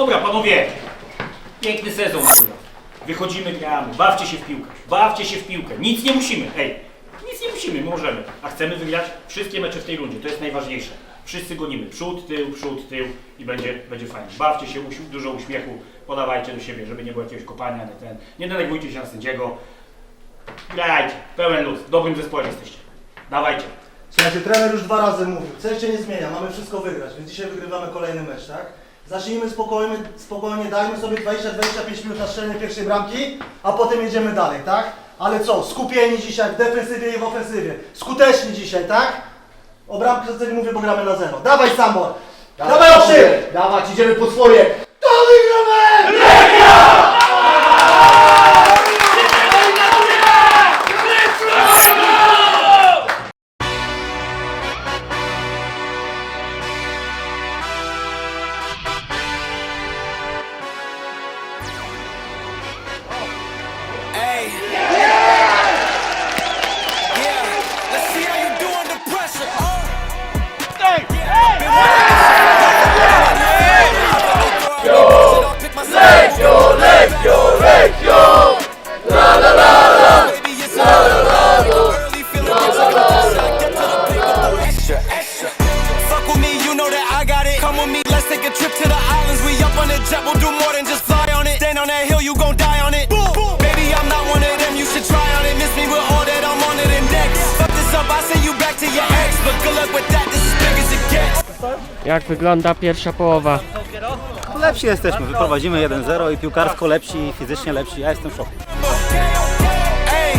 Dobra, panowie, piękny sezon akurat. Wychodzimy, gramy, bawcie się w piłkę, bawcie się w piłkę, nic nie musimy, ej, nic nie musimy, możemy, a chcemy wygrać wszystkie mecze w tej rundzie, to jest najważniejsze. Wszyscy gonimy, przód, tył, przód, tył i będzie, będzie fajnie. Bawcie się, usi- dużo uśmiechu, podawajcie do siebie, żeby nie było jakiegoś kopania, nie ten, nie denerwujcie się na sędziego. Grajcie, pełen luz, dobrym zespole jesteście. Dawajcie. Słuchajcie, trener już dwa razy mówił, coś się nie zmienia, mamy wszystko wygrać, więc dzisiaj wygrywamy kolejny mecz, tak? Zacznijmy spokojnie, spokojnie dajmy sobie 20-25 minut na strzelenie pierwszej bramki, a potem jedziemy dalej, tak? Ale co, skupieni dzisiaj w defensywie i w ofensywie, skuteczni dzisiaj, tak? O bramkę co mówię, bo gramy na zero. Dawaj Sambor! Dawaj oczy! Dawać, idziemy po swoje! Jak wygląda pierwsza połowa? Lepsi jesteśmy, wyprowadzimy 1-0 i piłkarsko lepsi i fizycznie lepsi. Ja jestem w szoku. Hey,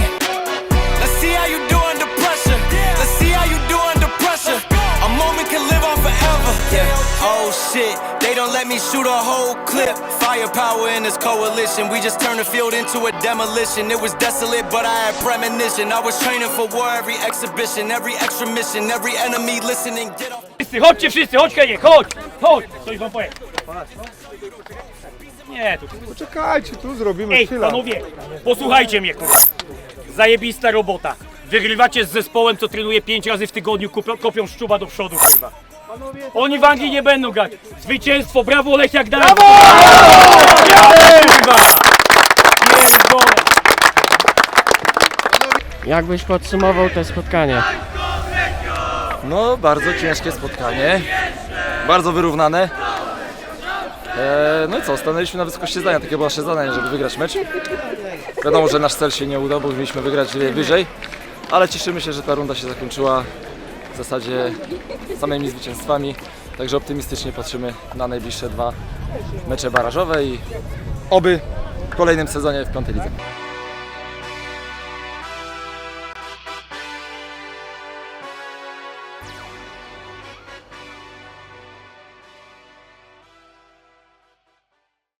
let's see how you do under pressure. Let's see how you do under pressure. A moment can live on forever. Yeah. Oh shit, they don't let me shoot a whole clip. Firepower in this coalition. We just turned the field into a demolition. It was desolate, but I had premonition. I was training for war every exhibition, every extra mission, every enemy listening. Get off. Wszyscy, chodźcie wszyscy, chodź Heniek, chodź, chodź, coś wam powiem. Nie, tu Czekajcie, tu zrobimy Ej, chwilę. panowie, posłuchajcie mnie, kurwa. Zajebista robota. Wygrywacie z zespołem, co trenuje 5 razy w tygodniu, kupią, kopią szczuba do przodu, kurwa. Oni w Anglii nie będą grać. Zwycięstwo, brawo Lech jak Brawo! Kurwa! Pierdolę. Jak byś podsumował to spotkanie? No, bardzo ciężkie spotkanie. Bardzo wyrównane. Eee, no i co, stanęliśmy na wysokości zdania. Takie było nasze zadanie, żeby wygrać mecz. Wiadomo, że nasz cel się nie udał, bo mieliśmy wygrać wyżej. Ale cieszymy się, że ta runda się zakończyła w zasadzie samymi zwycięstwami. Także optymistycznie patrzymy na najbliższe dwa mecze barażowe i oby w kolejnym sezonie w piątej lidze.